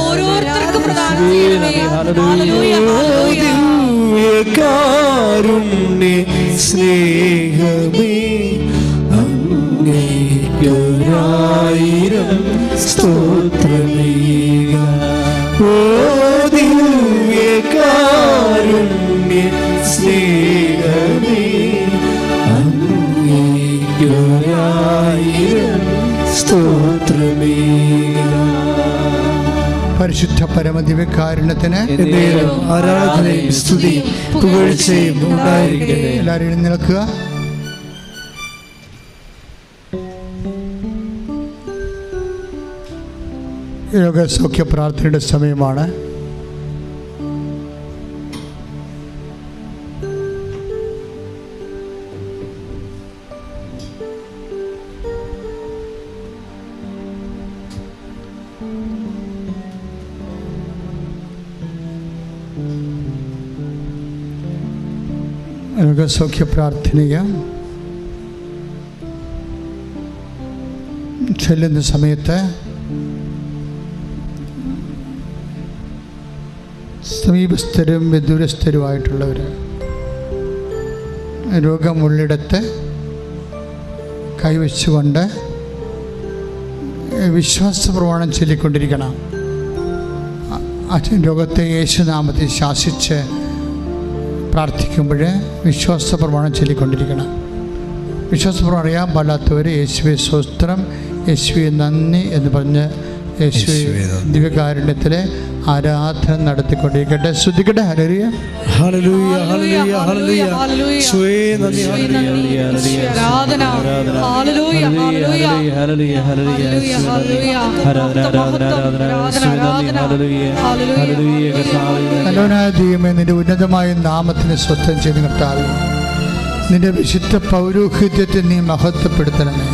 ഓരോരുത്തർക്കും കാരുണ്യ സ്നേഹമേ അങ്ങേക്കൊരായിരം സ്തോത്രമേക ഓ ദിവ്യ കാരുണ്യ സ്നേഹമേ സ്തോത്രമേക പരിശുദ്ധ പരമദിവ്യകാരുണ്യത്തിന് ആരാധനയും സ്തുതിയും പുകഴ്ചയും ഉണ്ടായിരിക്കട്ടെ. എല്ലാവരും എഴുന്നേൽക്കുക രോഗസൗഖ്യ പ്രാർത്ഥനയുടെ സമയമാണ്. രോഗസൗഖ്യ പ്രാർത്ഥനയ ചെല്ലുന്ന സമയത്ത് സമീപസ്ഥരും വിദൂരസ്ഥരുമായിട്ടുള്ളവർ രോഗമുള്ളിടത്ത് കൈവച്ചുകൊണ്ട് വിശ്വാസ പ്രമാണം ചൊല്ലിക്കൊണ്ടിരിക്കണം രോഗത്തെ യേശുനാമത്തിൽ ശാസിച്ച് പ്രാർത്ഥിക്കുമ്പോൾ വിശ്വാസ പ്രമാണം ചൊല്ലിക്കൊണ്ടിരിക്കണം. വിശ്വാസ പ്രമാണം അറിയാൻ പാടാത്തവർ യേശുവെ സ്വസ്ത്രം യേശുവെ നന്ദി എന്ന് പറഞ്ഞ് യേശു യേശുവേ ദിവ്യകാരുണ്യത്തിലെ ആരാധന നടത്തിക്കൊണ്ടിരിക്കട്ടെ. ശ്രദ്ധിക്കട്ടെ ഹലരിയ ഹല്ലേലൂയ ഹല്ലേലൂയ ഹല്ലേലൂയ ഹല്ലേലൂയ. യേശുവേ നന്ദി ഈശോയെ ഹല്ലേലൂയ നന്ദി. ഈശോയെ ആരാധന ഹല്ലേലൂയ ഹല്ലേലൂയ ഹല്ലേലൂയ ഹല്ലേലൂയ ആരാധന. ആരാധന ഹല്ലേലൂയ നല്ലോനായ ദൈവമേ നിന്റെ ഉന്നതമായ നാമത്തിന് സ്വസ്ഥം ചെയ്ത് നിർത്താവേ നിന്റെ വിശുദ്ധ പൗരോഹിത്യത്തെ നീ മഹത്വപ്പെടുത്തണമേ.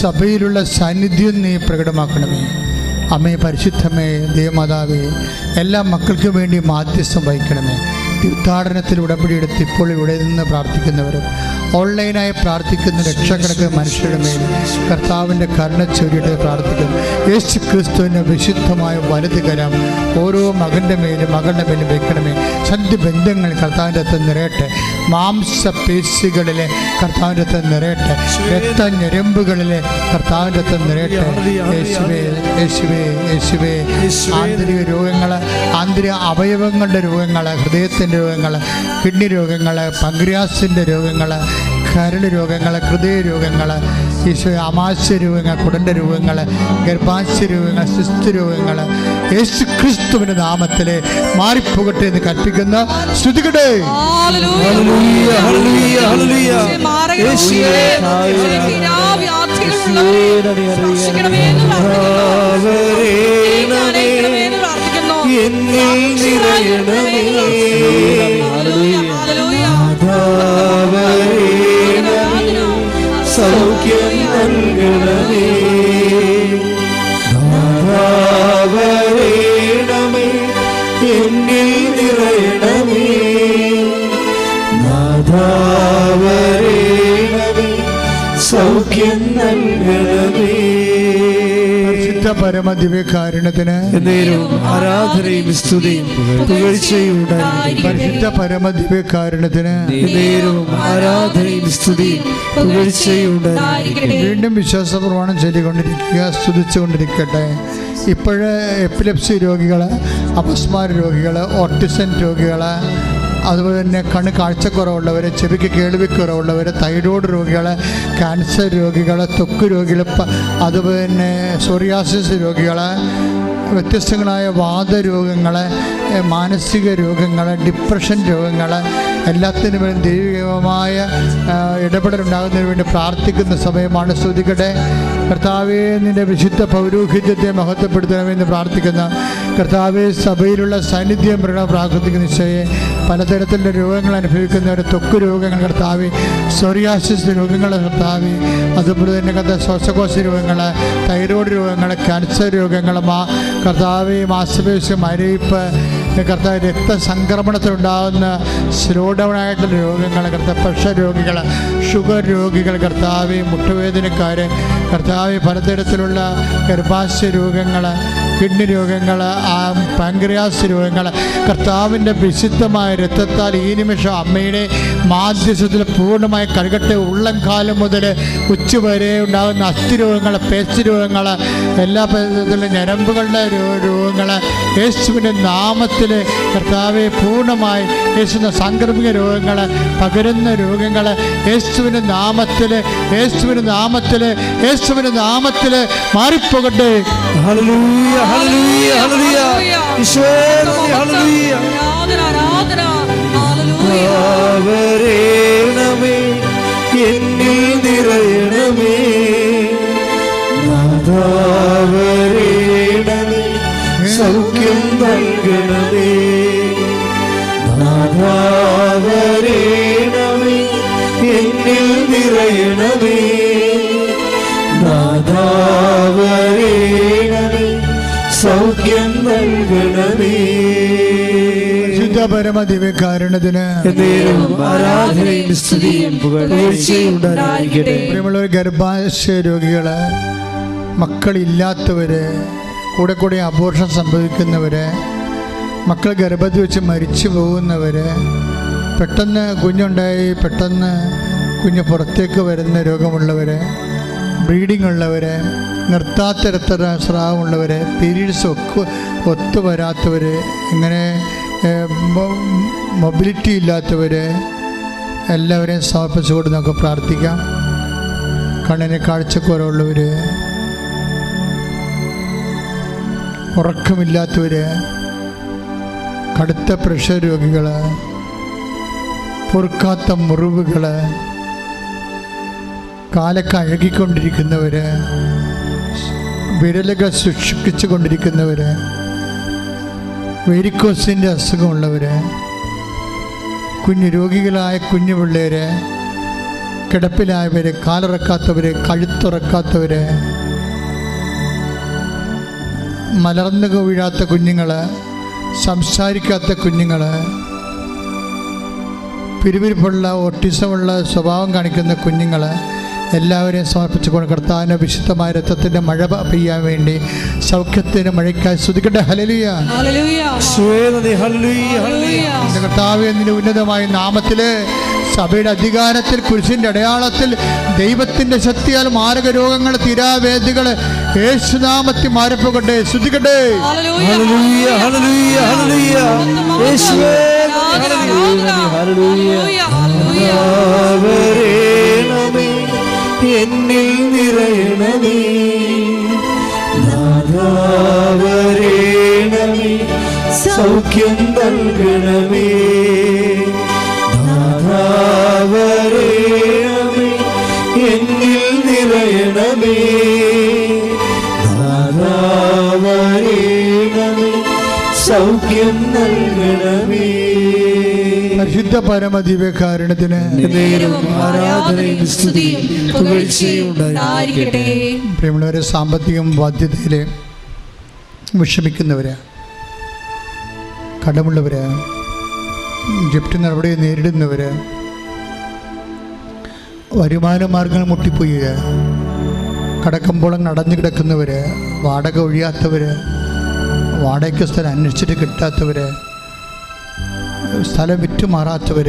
സഭയിലുള്ള സാന്നിധ്യം നീ പ്രകടമാക്കണമേ. അമ്മേ പരിശുദ്ധമേ ദേവമാതാവേ എല്ലാ മക്കൾക്കും വേണ്ടി മാധ്യസ്ഥം വഹിക്കണമേ. തീർത്ഥാടനത്തിൽ ഉടമ്പടിയെടുത്ത് ഇപ്പോൾ ഇവിടെ നിന്ന് പ്രാർത്ഥിക്കുന്നവരും ഓൺലൈനായി പ്രാർത്ഥിക്കുന്ന ലക്ഷക്കണക്കിന് മനുഷ്യരുടെ മേൽ കർത്താവിന്റെ കരുണ ചൊരിയിട്ട് പ്രാർത്ഥിക്കുന്നു. യേശു ക്രിസ്തുവിന്റെ വിശുദ്ധമായ വലുത് കരം ഓരോ മകന്റെ മേലും മകളുടെ മേലും വെക്കണമേ. സന്ധ്യ ബന്ധങ്ങൾ കർത്താവിന്റെ അത്ത് നിറയട്ടെ. മാംസപേശികളിലെ കർത്താവിന്റെ അത്ത് നിറയട്ടെ. രക്ത ഞരമ്പുകളിലെ കർത്താവിന്റെ അത്ത് നിറയട്ടെ. യേശുവേ യേശുവേ യേശുവേ. ആന്തരിക രോഗങ്ങൾ ആന്തരിക അവയവങ്ങളുടെ രോഗങ്ങൾ ഹൃദയത്തിന്റെ രോഗങ്ങൾ കിഡ്നി രോഗങ്ങൾ പങ്ക്രിയാസിന്റെ രോഗങ്ങൾ കരൾ രോഗങ്ങൾ ഹൃദയ രോഗങ്ങൾ ഈശോ അമാശ രോഗങ്ങൾ കുടണ്ട രോഗങ്ങൾ ഗർഭാശ രോഗങ്ങൾ സുസ്ഥ രോഗങ്ങൾ യേശു ക്രിസ്തുവിന്റെ നാമത്തിൽ മാറിപ്പോകട്ടെ എന്ന് കൽപ്പിക്കുന്ന ഹല്ലേലൂയ എന്നിൽ നിറയണമേ. പരിശുദ്ധ പരമ ദിവ്യകാരുണ്യത്തിന് ആരാധനയും സ്തുതിയും പുകഴ്ചയും ഉണ്ടായിരിക്കട്ടെ. പരിശുദ്ധ പരമ ദിവ്യകാരുണ്യത്തിന് ആരാധനയും സ്തുതിയും പുകഴ്ചയും. വീണ്ടും വിശ്വാസ പ്രമാണം ചൊല്ലിക്കൊണ്ടിരിക്കുക സ്തുതിച്ചുകൊണ്ടിരിക്കട്ടെ ഇപ്പോഴ് എപ്പിലെപ്സി രോഗികൾ അപസ്മാര രോഗികൾ ഓട്ടിസൻ രോഗികൾ അതുപോലെ തന്നെ കണ്ണ് കാഴ്ചക്കുറവുള്ളവർ ചെവിക്ക് കേൾവിക്കുറവുള്ളവർ തൈറോയ്ഡ് രോഗികൾ ക്യാൻസർ രോഗികൾ ത്വക്ക് രോഗികൾ അതുപോലെ തന്നെ സോറിയാസിസ് രോഗികൾ വ്യത്യസ്തങ്ങളായ വാദരോഗങ്ങൾ മാനസിക രോഗങ്ങൾ ഡിപ്രഷൻ രോഗങ്ങൾ എല്ലാത്തിനും വേണ്ടി ദൈവികമായ ഇടപെടലുണ്ടാകുന്നതിന് വേണ്ടി പ്രാർത്ഥിക്കുന്ന സമയമാണ് സ്തുതിക്കട്ടെ. കർത്താവെ നിന്റെ വിശുദ്ധ പൗരോഹിത്യത്തെ മഹത്വപ്പെടുത്തണമെന്ന് പ്രാർത്ഥിക്കുന്ന കർത്താവെ സഭയിലുള്ള സാന്നിധ്യം പ്രകടനം പ്രാർത്ഥിക്കുന്ന നിശ്ചയെ പലതരത്തിലുള്ള രോഗങ്ങൾ അനുഭവിക്കുന്നവർ തൊക്ക് രോഗങ്ങൾ കർത്താവെ സോറിയാസിസ് രോഗങ്ങൾ കർത്താവെ അതുപോലെ തന്നെ കർത്താവ് ശ്വാസകോശ രോഗങ്ങൾ തൈറോയ്ഡ് രോഗങ്ങൾ ക്യാൻസർ രോഗങ്ങൾ മാ കർത്താവ് മാസപേശ മരയിപ്പ് കർത്താവ് രക്തസംക്രമണത്തിലുണ്ടാകുന്ന സ്ലോ ഗൗഡമായിട്ടുള്ള രോഗങ്ങൾ കർത്താവ് പ്രഷർ രോഗികൾ ഷുഗർ രോഗികൾ കർത്താവ് മുട്ടുവേദനക്കാർ കർത്താവ് പലതരത്തിലുള്ള ഗർഭാശയ രോഗങ്ങൾ കിഡ്നി രോഗങ്ങൾ പാങ്ക്രിയാസ് രോഗങ്ങൾ കർത്താവിന്റെ വിശുദ്ധമായ രക്തത്താൽ ഈ നിമിഷം അമ്മയുടെ മാധ്യസ്ഥത്തിൽ പൂർണമായി കഴുകട്ടെ ഉള്ളം കാലം മുതൽ ഉച്ചവരെ ഉണ്ടാകുന്ന അസ്ഥി രോഗങ്ങൾ പേസ്റ്റ് രോഗങ്ങൾ എല്ലാ തരത്തിലുള്ള ഞരമ്പുകളുടെ രോഗങ്ങൾ യേശുവിന്റെ നാമത്തിൽ കർത്താവെ പൂർണമായി യേശുവിന്റെ സാംക്രമിക രോഗങ്ങൾ പകരുന്ന രോഗങ്ങൾ യേശുവിന്റെ നാമത്തിൽ യേശുവിന്റെ നാമത്തിൽ യേശുവിന്റെ നാമത്തിൽ മാറിപ്പോകട്ടെ. ഹല്ലേലൂയ ഹല്ലേലൂയ ഈശോയേ ഹല്ലേലൂയ ആരാധന ആരാധന ഹല്ലേലൂയ വരേണമേ എന്നിൽ നിറയണമേ. നാദാവരേണമേ സൗഖ്യം നൽകണമേ. നാഥാവരേണമേ എന്നിൽ നിറയണമേ. നൽകണമേ. ശുദ്ധ പരമ ദിവ്യകാരണത്തിന് ആരാധനയും സ്തുതിയും ഗർഭാശയ രോഗികൾ മക്കളില്ലാത്തവര് കൂടെ കൂടെ അബോർഷൻ സംഭവിക്കുന്നവര് മക്കൾ ഗർഭത്തിൽ വെച്ച് മരിച്ചു പോകുന്നവര് പെട്ടെന്ന് കുഞ്ഞുണ്ടായി പെട്ടെന്ന് കുഞ്ഞ് പുറത്തേക്ക് വരുന്ന രോഗമുള്ളവർ ബ്ലീഡിംഗ് ഉള്ളവരെ നിർത്താത്തരത്തര സ്രാവമുള്ളവരെ പീരീഡ്സ് ഒക്കെ ഒത്തു വരാത്തവർ ഇങ്ങനെ മൊബിലിറ്റി ഇല്ലാത്തവർ എല്ലാവരെയും സമർപ്പിച്ചുകൊണ്ട് നമുക്ക് പ്രാർത്ഥിക്കാം. കണ്ണിന് കാഴ്ചക്കുറവുള്ളവർ ഉറക്കമില്ലാത്തവർ കടുത്ത പ്രഷർ രോഗികൾ പൊറുക്കാത്ത മുറിവുകൾ കാലൊക്കെ അഴുകിക്കൊണ്ടിരിക്കുന്നവർ വിരലുകൾ സൂക്ഷിച്ചു കൊണ്ടിരിക്കുന്നവർ വെരിക്കോസിന്റെ അസുഖമുള്ളവർ കുഞ്ഞു രോഗികളായ കുഞ്ഞു പിള്ളേർ കിടപ്പിലായവർ കാലിറക്കാത്തവർ കഴുത്തുറക്കാത്തവർ മലർന്നു വീഴാത്ത കുഞ്ഞുങ്ങൾ സംസാരിക്കാത്ത കുഞ്ഞുങ്ങൾ പിരിവിരിപ്പുള്ള ഓട്ടിസമുള്ള സ്വഭാവം കാണിക്കുന്ന കുഞ്ഞുങ്ങൾ എല്ലാവരെയും സമർപ്പിച്ചുകൊണ്ട് കർത്താവിന് വിശുദ്ധമായ രക്തത്തിന്റെ മഴ പെയ്യാൻ വേണ്ടി സൗഖ്യത്തിന് മഴയ്ക്കായി സ്തുതിക്കട്ടെ. ഹലലിയ ഹല്ലേലൂയ. ഈശോയേ ഹല്ലേലൂയ. ഹല്ലേലൂയ. കർത്താവ് എന്നതിന്റെ ഉന്നതമായ നാമത്തിൽ സഭയുടെ അധികാരത്തിൽ കുരിശിന്റെ അടയാളത്തിൽ ദൈവത്തിന്റെ ശക്തിയാൽ മാരക രോഗങ്ങൾ തീരാവേദികൾ യേശുനാമത്തിൽ മാറിപ്പോകട്ടെ. ശ്രുതിക്കട്ടെ ഹല്ലേലൂയ. പരിശുദ്ധ പരമ ദിവ്യകാരണത്തിന് പ്രിയമുള്ളവരെ സാമ്പത്തികം ബാധ്യതയിൽ വിഷമിക്കുന്നവര് കടമുള്ളവര് ജപ്തി നടപടി നേരിടുന്നവര് വരുമാന മാർഗങ്ങൾ മുട്ടിപ്പോയി കടക്കമ്പോളം നടന്നു കിടക്കുന്നവർ വാടക ഒഴിയാത്തവർ വാടകയ്ക്ക് സ്ഥലം അന്വേഷിച്ചിട്ട് കിട്ടാത്തവർ സ്ഥലം വിറ്റുമാറാത്തവർ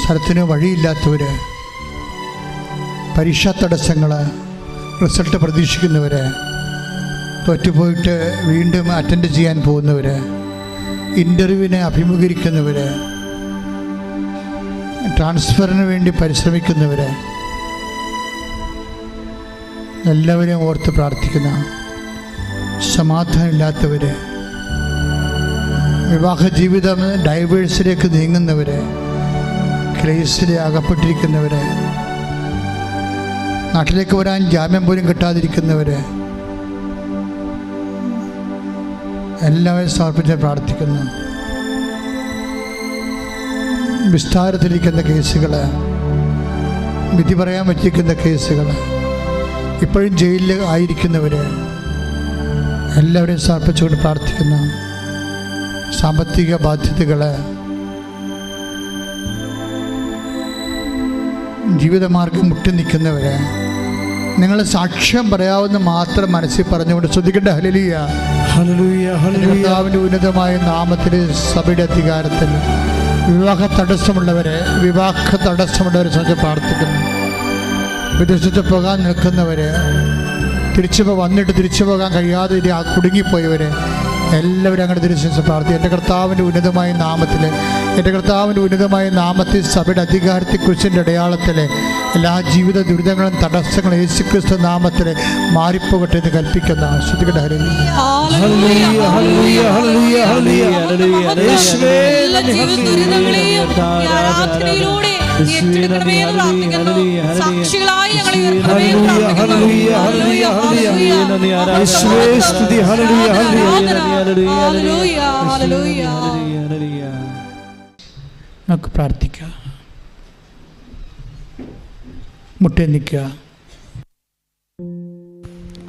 സ്ഥലത്തിന് വഴിയില്ലാത്തവർ പരീക്ഷാ തടസ്സങ്ങൾ റിസൾട്ട് പ്രതീക്ഷിക്കുന്നവർ തോറ്റുപോയിട്ട് വീണ്ടും അറ്റൻഡ് ചെയ്യാൻ പോകുന്നവർ ഇന്റർവ്യൂവിനെ അഭിമുഖീകരിക്കുന്നവർ ട്രാൻസ്ഫറിന് വേണ്ടി പരിശ്രമിക്കുന്നവർ എല്ലാവരെയും ഓർത്ത് പ്രാർത്ഥിക്കുന്ന സമാധാനമില്ലാത്തവർ വിവാഹ ജീവിതം ഡൈവേഴ്സിലേക്ക് നീങ്ങുന്നവരെ ക്രൈസ്റ്റിലെ അകപ്പെട്ടിരിക്കുന്നവരെ നാട്ടിലേക്ക് വരാൻ ജാമ്യം പോലും കിട്ടാതിരിക്കുന്നവരെ എല്ലാവരും സമർപ്പിച്ച് പ്രാർത്ഥിക്കുന്നു. വിസ്താരത്തിലിരിക്കുന്ന കേസുകൾ വിധി പറയാൻ പറ്റിയിരിക്കുന്ന കേസുകൾ ഇപ്പോഴും ജയിലിൽ ആയിരിക്കുന്നവർ എല്ലാവരെയും സമർപ്പിച്ചുകൊണ്ട് പ്രാർത്ഥിക്കുന്നു. സാമ്പത്തിക ബാധ്യതകൾ ജീവിതമാർഗം മുട്ടി നിൽക്കുന്നവരെ നിങ്ങൾ സാക്ഷ്യം പറയാവുന്ന മാത്രം മനസ്സിൽ പറഞ്ഞുകൊണ്ട് ശ്രദ്ധിക്കേണ്ട ഹല്ലേലൂയ. കർത്താവിന്റെ ഉന്നതമായ നാമത്തിൽ സഭയുടെ അധികാരത്തിൽ വിവാഹ തടസ്സമുള്ളവരെ വിവാഹ തടസ്സമുള്ളവരെ സംബന്ധിച്ച് പ്രാർത്ഥിക്കുന്നു. വിദേശത്ത് പോകാൻ നിൽക്കുന്നവരെ തിരിച്ചു വന്നിട്ട് തിരിച്ചു പോകാൻ കഴിയാതെ കുടുങ്ങിപ്പോയവരെ എല്ലാവരും അങ്ങനെ തിരിച്ചു പ്രാർത്ഥി എന്റെ കർത്താവിന്റെ ഉന്നതമായ നാമത്തിൽ എന്റെ കർത്താവിന്റെ ഉന്നതമായ നാമത്തിൽ സഭയുടെ അധികാരത്തെക്കുറിച്ചിന്റെ അടയാളത്തിൽ എല്ലാ ജീവിത ദുരിതങ്ങളും തടസ്സങ്ങളും യേശുക്രിസ്തു നാമത്തിൽ മാറിപ്പോകട്ടെ എന്ന് കൽപ്പിക്കുന്ന ശ്രദ്ധിക്കട്ടെ Hari hallelujah, hallelujah, hallelujah, hallelujah, hallelujah, hallelujah. യേശുവേ, എല്ലാ ജീവിത ദുരിതങ്ങളെയും ആരാധനയിലൂടെ സാക്ഷികളായി. നമുക്ക് പ്രാർത്ഥിക്കാം. മുട്ടേ നിൽക്കുക.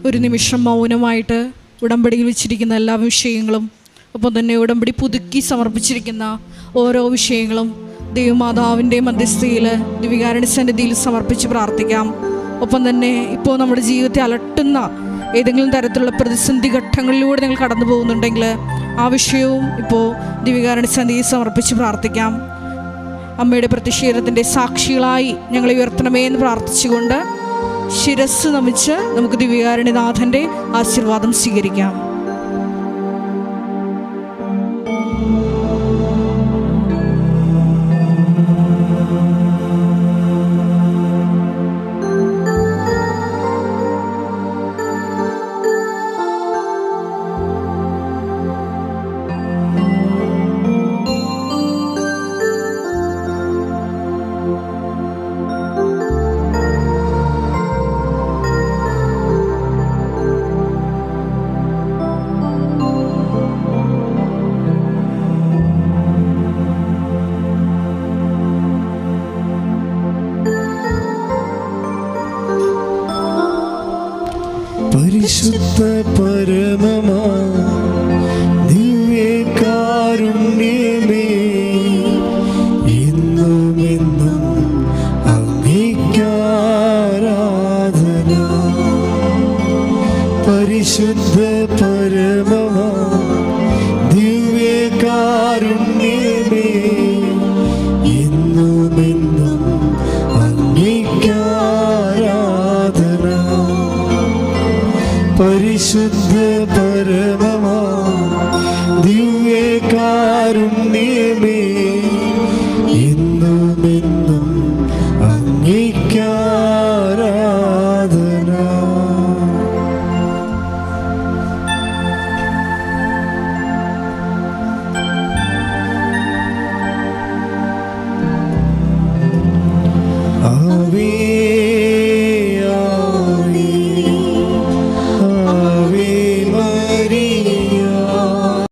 ഒരു നിമിഷം മൗനമായിട്ട് ഉടമ്പടിയിൽ വെച്ചിരിക്കുന്ന എല്ലാ വിഷയങ്ങളും ഒപ്പം തന്നെ ഉടമ്പടി പുതുക്കി സമർപ്പിച്ചിരിക്കുന്ന ഓരോ വിഷയങ്ങളും ദൈവമാതാവിന്റെ മധ്യസ്ഥയിൽ ദിവികാരണി സന്നിധിയിൽ സമർപ്പിച്ച് പ്രാർത്ഥിക്കാം. ഒപ്പം തന്നെ ഇപ്പോൾ നമ്മുടെ ജീവിതത്തെ അലട്ടുന്ന ഏതെങ്കിലും തരത്തിലുള്ള പ്രതിസന്ധി ഘട്ടങ്ങളിലൂടെ നിങ്ങൾ കടന്നു പോകുന്നുണ്ടെങ്കിൽ ആ വിഷയവും ഇപ്പോൾ ദിവികാരണി സന്നിധിയിൽ സമർപ്പിച്ച് പ്രാർത്ഥിക്കാം. അമ്മയുടെ പ്രതിഷേധത്തിന്റെ സാക്ഷികളായി ഞങ്ങളെ ഉയർത്തണമേ എന്ന് പ്രാർത്ഥിച്ചുകൊണ്ട് ശിരസ് നമിച്ച് നമുക്ക് ദിവ്യകാരുണ്യനാഥന്റെ ആശീർവാദം സ്വീകരിക്കാം. പരിശുദ്ധ പരമമാ ദിവ്യകാരുണ്യമേ പരിശുദ്ധ പരമമാ